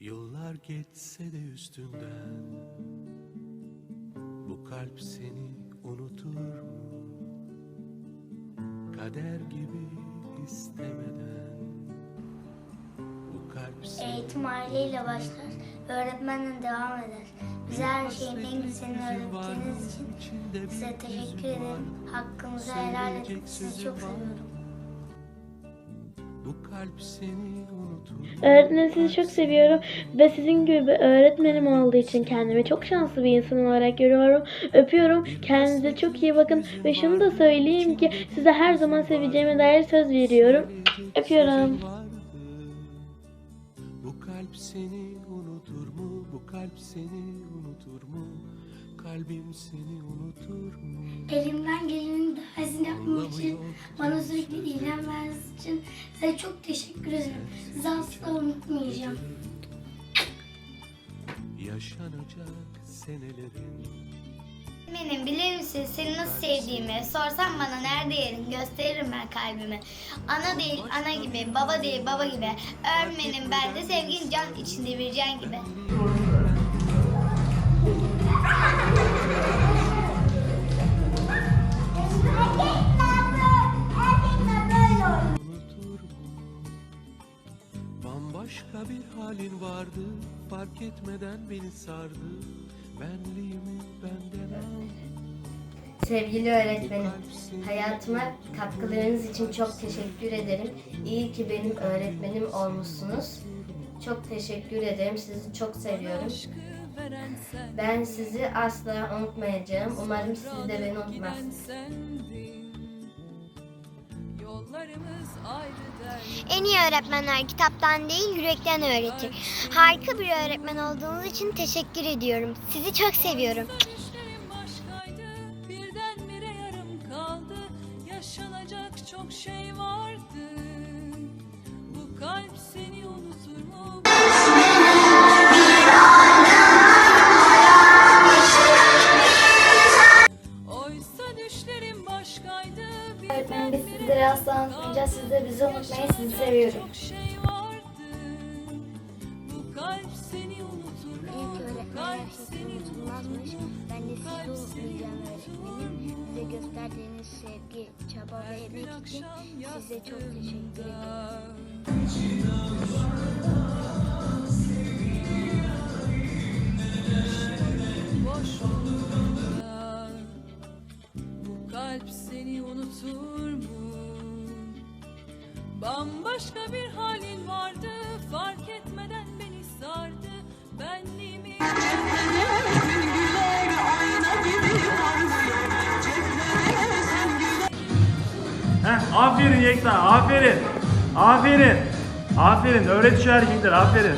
Yıllar geçse de üstünden Bu kalp seni unutur mu? Kader gibi istemeden Bu kalp seni Eğitim aileyle başlar, öğretmenle devam eder. Bize her şeyin en güzelini öğrettiğiniz için size teşekkür ederim. Hakkınızı helal edin. Sizi çok seviyorum. Bu kalp seni unutur? Öğretmenim sizi çok seviyorum ve sizin gibi bir öğretmenim olduğu için kendimi çok şanslı bir insan olarak görüyorum. Öpüyorum. Kendinize çok iyi bakın ve şunu da söyleyeyim ki size her zaman seveceğime dair söz veriyorum. Öpüyorum. vardı. Bu kalp seni unutur mu? Bu kalp seni unutur mu? Kalbim seni unutur mu? Elimden gelenin daha iyisini yapmak için, bana sürekli ilgilen verdiğiniz için size çok teşekkür ederim. Sizi asla unutmayacağım. Yaşanacak senelerin Benim bilir misin seni nasıl sevdiğimi sorsan bana nerede yerin gösteririm ben kalbimi. Ana değil ana gibi, baba değil baba gibi. Öğretmenim ben de sevgin can içinde bir can gibi. Halin vardı Fark etmeden beni sardı Benliğimi benden aldı Sevgili öğretmenim, hayatıma katkılarınız için çok teşekkür ederim. İyi ki benim öğretmenim olmuşsunuz. Çok teşekkür ederim. Sizi çok seviyorum. Ben sizi asla unutmayacağım. Umarım siz de beni unutmazsınız. En iyi öğretmenler kitaptan değil yürekten öğretir. Harika bir öğretmen olduğunuz için teşekkür ediyorum. Sizi çok seviyorum. Birdenbire yarım kaldı. Yaşanacak çok şey vardı. Size gösterdiğiniz sevgi, çaba ve emek için size çok teşekkür ederim. Bu kalp seni unutur mu? Bambaşka bir halin vardı Fark etmeden beni sardı Benliğimi Heh, aferin Yekta, aferin. Aferin. Aferin, öğret şu erkekler, aferin.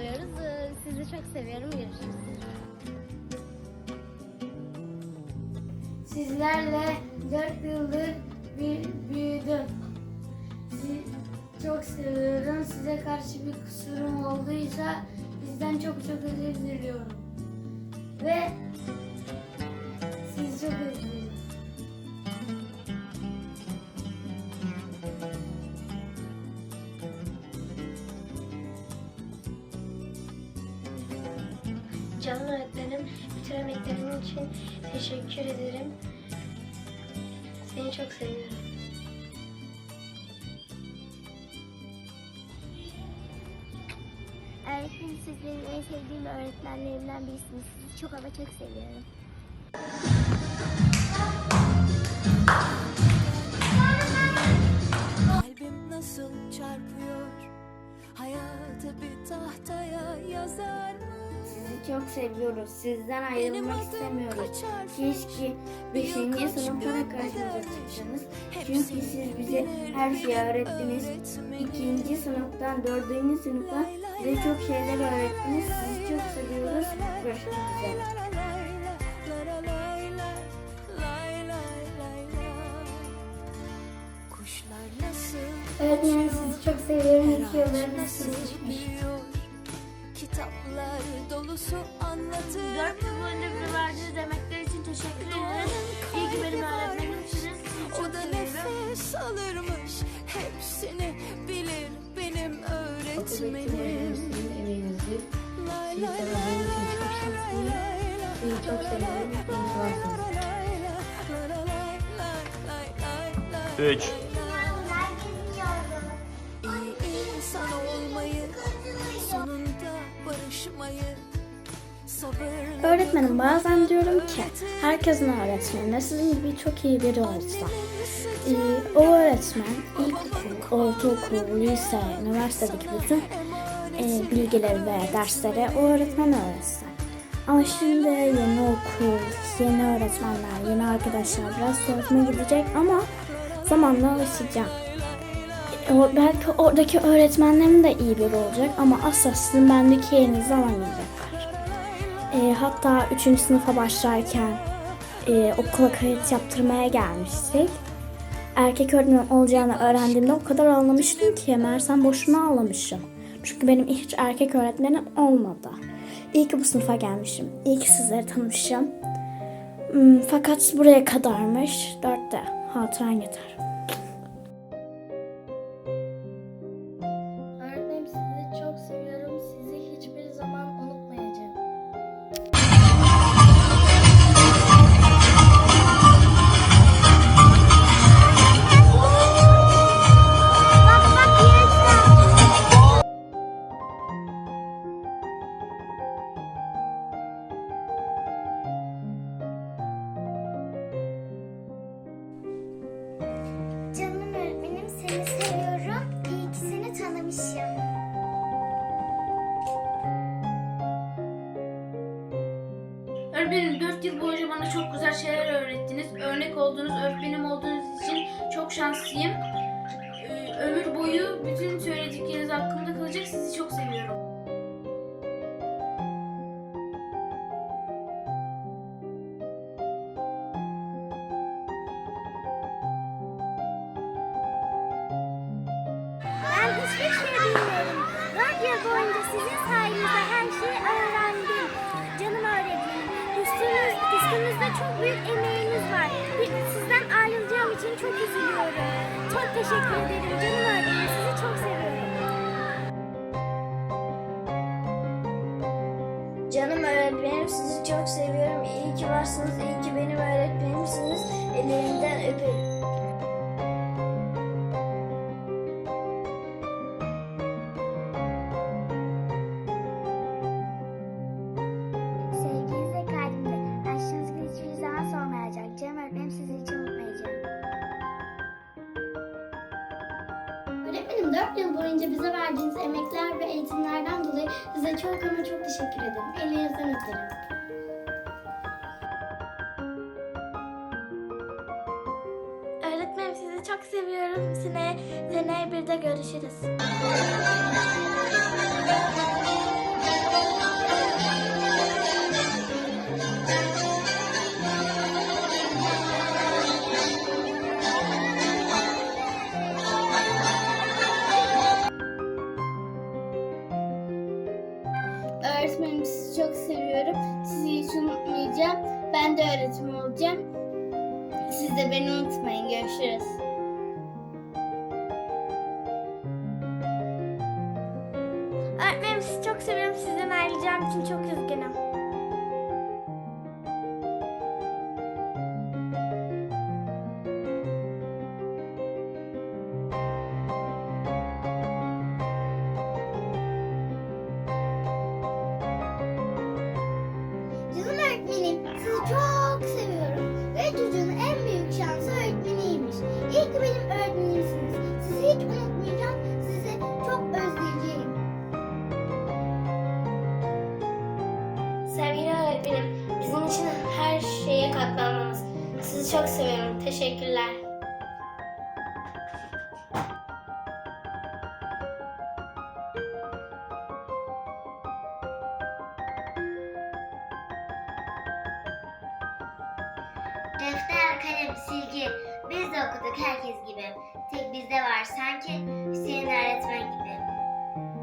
Oluyoruz. Ee, Sizi çok seviyorum, görüşürüz. Sizlerle 4 yıldır bir büyüdüm. Sizi çok seviyorum. Size karşı bir kusurum olduysa bizden çok çok özür diliyorum. Ve sizi çok özlüyorum. Canım öğretmenim, bütün emeklerin için teşekkür ederim. Seni çok seviyorum. Öğretmenim siz benim en sevdiğim öğretmenlerimden birisiniz. Sizi çok ama çok seviyorum. Kalbim nasıl çarpıyor Hayatı bir tahtaya yazar mı Sizi çok seviyoruz. Sizden ayrılmak istemiyoruz. Keşke 5. Birkaç sınıfta da karşımıza çıksanız. Çünkü siz bize her şeyi öğrettiniz. öğretmenim. 2. sınıftan 4. sınıfa bize çok şeyler öğrettiniz. Sizi çok seviyoruz. Görüşmek üzere. Öğretmenim sizi çok seviyorum. İyi ki Her ağaç yıllarınız nasıl geçmiş. Büyüyor dolusu anlatır. Dört yıl boyunca bize verdiğiniz emekler için teşekkür ederim. İyi ki benim öğretmenimsiniz. O da nefes alırmış. Hepsini bilir benim öğretmenim. emeğinizi Lay lay tanıdığım için çok şanslıyım. Sizi çok seviyorum. İyi ki varsınız. 3 Öğretmenim bazen diyorum ki herkesin öğretmeni sizin gibi çok iyi biri olsa. Ee, o öğretmen ilkokul, ortaokul, lise, üniversitedeki bütün e, bilgileri ve dersleri o öğretmen öğretsin. Ama şimdi yeni okul, yeni öğretmenler, yeni arkadaşlar biraz soğutma gidecek ama zamanla alışacağım. O, belki oradaki öğretmenlerin de iyi biri olacak ama asla sizin bendeki yerinizi alamayacaklar. E, hatta 3. sınıfa başlarken e, okula kayıt yaptırmaya gelmiştik. Erkek öğretmen olacağını öğrendiğimde o kadar ağlamıştım ki meğersem boşuna ağlamışım. Çünkü benim hiç erkek öğretmenim olmadı. İyi ki bu sınıfa gelmişim. İyi ki sizleri tanımışım. Hmm, fakat buraya kadarmış. Dörtte. Hatıran yeter. Öğretmenim 4 yıl boyunca bana çok güzel şeyler öğrettiniz. Örnek olduğunuz, öğretmenim olduğunuz için çok şanslıyım. Ee, ömür boyu bütün söyledikleriniz aklımda kalacak. Sizi çok seviyorum. Teşekkür ederim canım öğretmenim. Sizi çok seviyorum. Canım öğretmenim sizi çok seviyorum. İyi ki varsınız. İyi ki benim öğretmenimsiniz. Ellerinden öperim. Öğretmenim 4 yıl boyunca bize verdiğiniz emekler ve eğitimlerden dolayı size çok ama çok teşekkür ederim. Ellerinizden öperim. Öğretmenim sizi çok seviyorum. Seneye, seneye bir de görüşürüz. Çok seviyorum. Sizi hiç unutmayacağım. Ben de öğretmen olacağım. Siz de beni unutmayın. Görüşürüz. Öğretmenim sizi çok seviyorum. Sizden ayrılacağım için çok üzgünüm. İçin her şeye katlanmamız. Sizi çok seviyorum. Teşekkürler. Defter, kalem, silgi. Biz de okuduk herkes gibi. Tek bizde var sanki Hüseyin öğretmen gibi.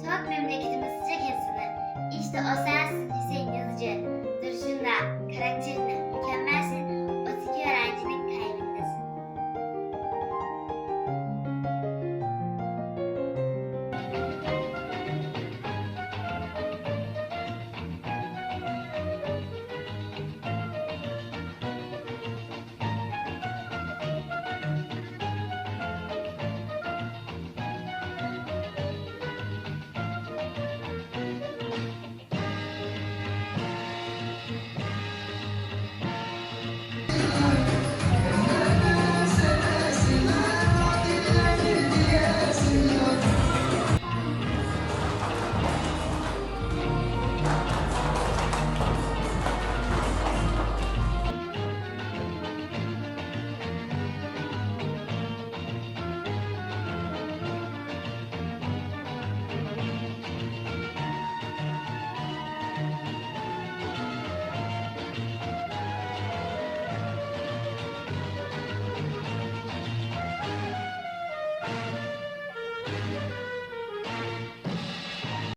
Soğuk memleketimiz sıcak insanı. İşte o sensin Hüseyin Yazıcı. Duruşunla, karakterinle mükemmelsin.